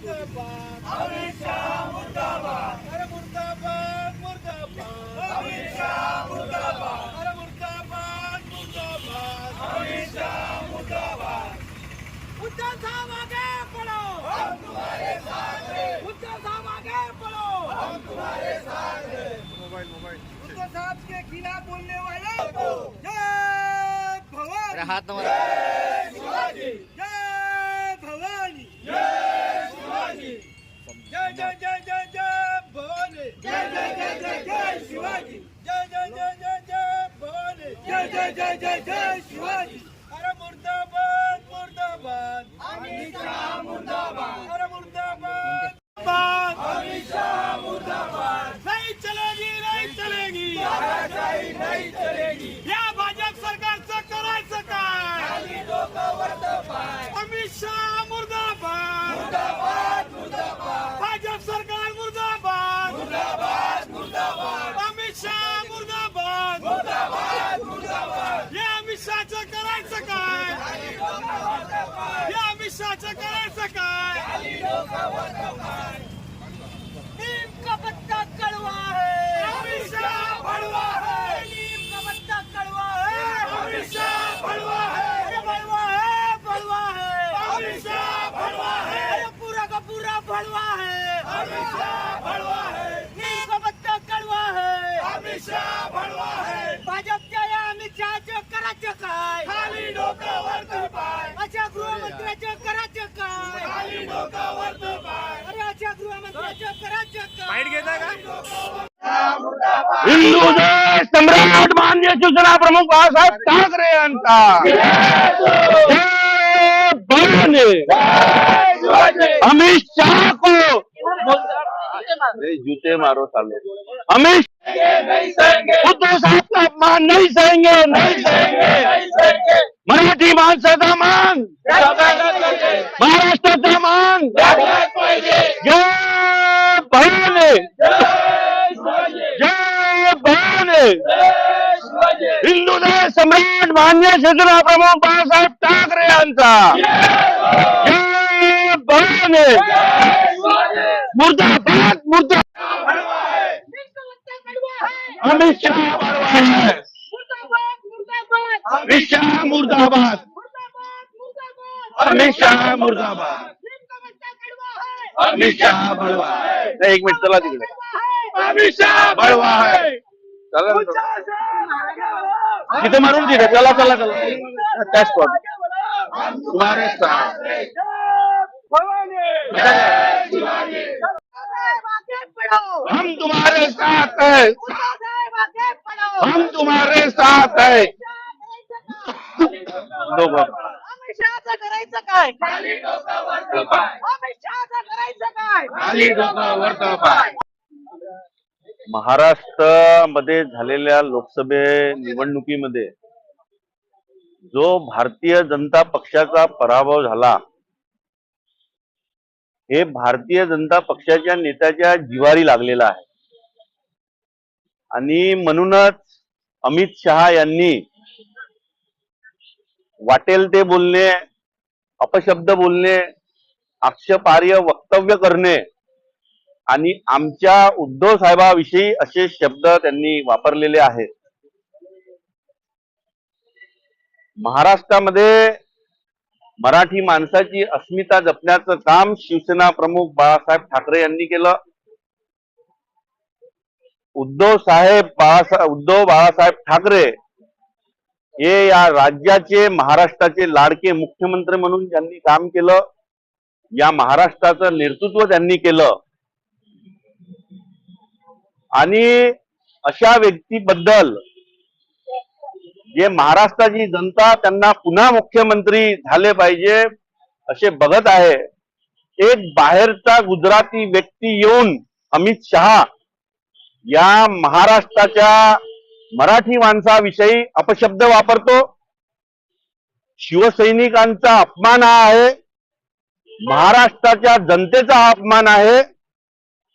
मुर्दाबाद अमित शाह मुर्दाबाद अरे मुर्दाबाद मुर्दाबाद अमित शाह मुर्दाबाद अरे मुर्दाबाद मुर्दाबाद अमित शाह मुर्दाबाद उद्धव साहब आगे हम तुम्हारे साथ हैं उद्धव साहब आगे हम तुम्हारे साथ हैं उद्धव साहब के खिलाफ बोलने वाले को जय हाथ नंबर शिवाजी जय भवानी जय शिवाजी जय जय जय जय जय भवानी जय जय जय जय जय शिवाजी जय जय जय जय जय भवानी जय जय जय जय जय शिवाजी अरे मुर्दाबाद मुर्दाबाद अमित शाह मुर्दाबाद अरे मुर्दाबाद अमित शाह मुर्दाबाद नहीं चलेगी नहीं चलेगी नहीं चलेगी या भाजप सरकारचं करायचं काय अमित शाह मुर्दाबाद मुर्दाबाद मुर्दाबाद भाजप सरकार मुर्दाबाद मुर्दाबाद मुर्दाबाद अमित शाह मुर्दाबाद मुर्दाबाद मुर्दाबाद या अमित शहाचं करायचं काय शहाचं करायचं काय नीम का पत्ता कड़वा है? भड़वा है. नीम का पत्ता कड़वा है? भड़वा है. भड़वा है भड़वा है. भड़वा है. पूरा का पूरा भड़वा है. अमित शाह भड़वा है. नीम का पत्ता कड़वा है. भड़वा है. भाजपच्या या अमित शहाचं करायचं काय? खाली डोक्यावर हिंदू देश सम्राट मान्य शिवसेना प्रमुख बाळासाहेब ठाकरे यांचा। अमित शाह को। जूते मारो साले। अमित उद्धव साहब का अपमान नहीं सहेंगे नहीं सहेंगे। मराठी माणसाचा मान। महाराष्ट्राचा मान जय भवानी जय भवानी हिंदू देश सम्राट मान्य शिवसेना प्रमुख बाळासाहेब ठाकरे यांचा. भवानी. मुर्दाबाद मुर्दा अमित शाह अमित शाह मुर्दाबाद. अमित शाह मुर्दाबाद. अमित शाह बड़वा एक मिनिट चला तिकडे. अमित शाह बड़वा है थोडं. तिथे मारून तिथे. चला चला चला. त्या स्पॉट तुम्हारे साथ. हम तुम्हारे साथ है. हम तुम्हारे साथ है. करायचं काय? करायचं काय महाराष्ट्रामध्ये झालेल्या लोकसभे निवडणुकीमध्ये जो भारतीय जनता पक्षाचा पराभव झाला हे भारतीय जनता पक्षाच्या नेत्याच्या जिवारी लागलेला आहे. आणि म्हणूनच अमित शहा यांनी वाटेल ते बोलणे अपशब्द बोलणे आक्षेपार्ह वक्तव्य करणे आणि आमच्या उद्धव साहेबाविषयी असे शब्द त्यांनी वापरलेले आहेत. महाराष्ट्रामध्ये मराठी माणसाची अस्मिता जपण्याचं काम शिवसेना प्रमुख बाळासाहेब ठाकरे यांनी केलं. उद्धव साहेब बाळासाहेब उद्धव बाळासाहेब ठाकरे हे या राज्याचे महाराष्ट्राचे लाडके मुख्यमंत्री म्हणून त्यांनी काम केलं या महाराष्ट्राचं नेतृत्व त्यांनी केलं. आणि अशा व्यक्तीबद्दल जे महाराष्ट्राची जनता त्यांना पुन्हा मुख्यमंत्री झाले पाहिजे असे बघत आहे एक बाहेरचा गुजराती व्यक्ती येऊन अमित शहा या महाराष्ट्राच्या मराठी माणसाविषयी अपशब्द वापरतो. शिवसैनिकांचा अपमान हा आहे महाराष्ट्राच्या जनतेचा हा अपमान आहे.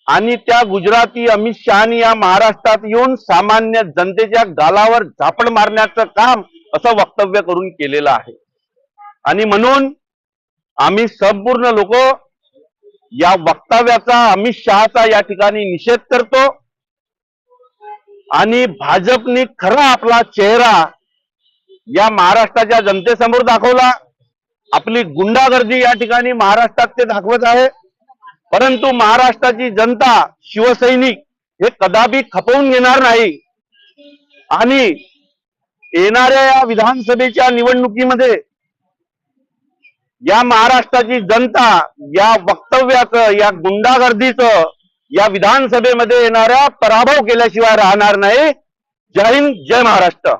आणि त्या गुजराती अमित शहानी या महाराष्ट्रात येऊन सामान्य जनतेच्या गालावर झापड मारण्याचं काम असं वक्तव्य करून केलेलं आहे. आणि म्हणून आम्ही संपूर्ण लोक या वक्तव्याचा अमित शहाचा या ठिकाणी निषेध करतो. आणि भाजपने खरा आपला चेहरा या महाराष्ट्राच्या जनतेसमोर दाखवला. आपली गुंडागर्दी या ठिकाणी महाराष्ट्रात ते दाखवत आहे. परंतु महाराष्ट्राची जनता शिवसैनिक हे कदापि खपवून घेणार नाही. आणि येणाऱ्या या विधानसभेच्या निवडणुकीमध्ये या महाराष्ट्राची जनता या वक्तव्याचं या गुंडागर्दीचं या विधानसभेमध्ये येणाऱ्या पराभव केल्याशिवाय राहणार नाही. जय हिंद जय महाराष्ट्र.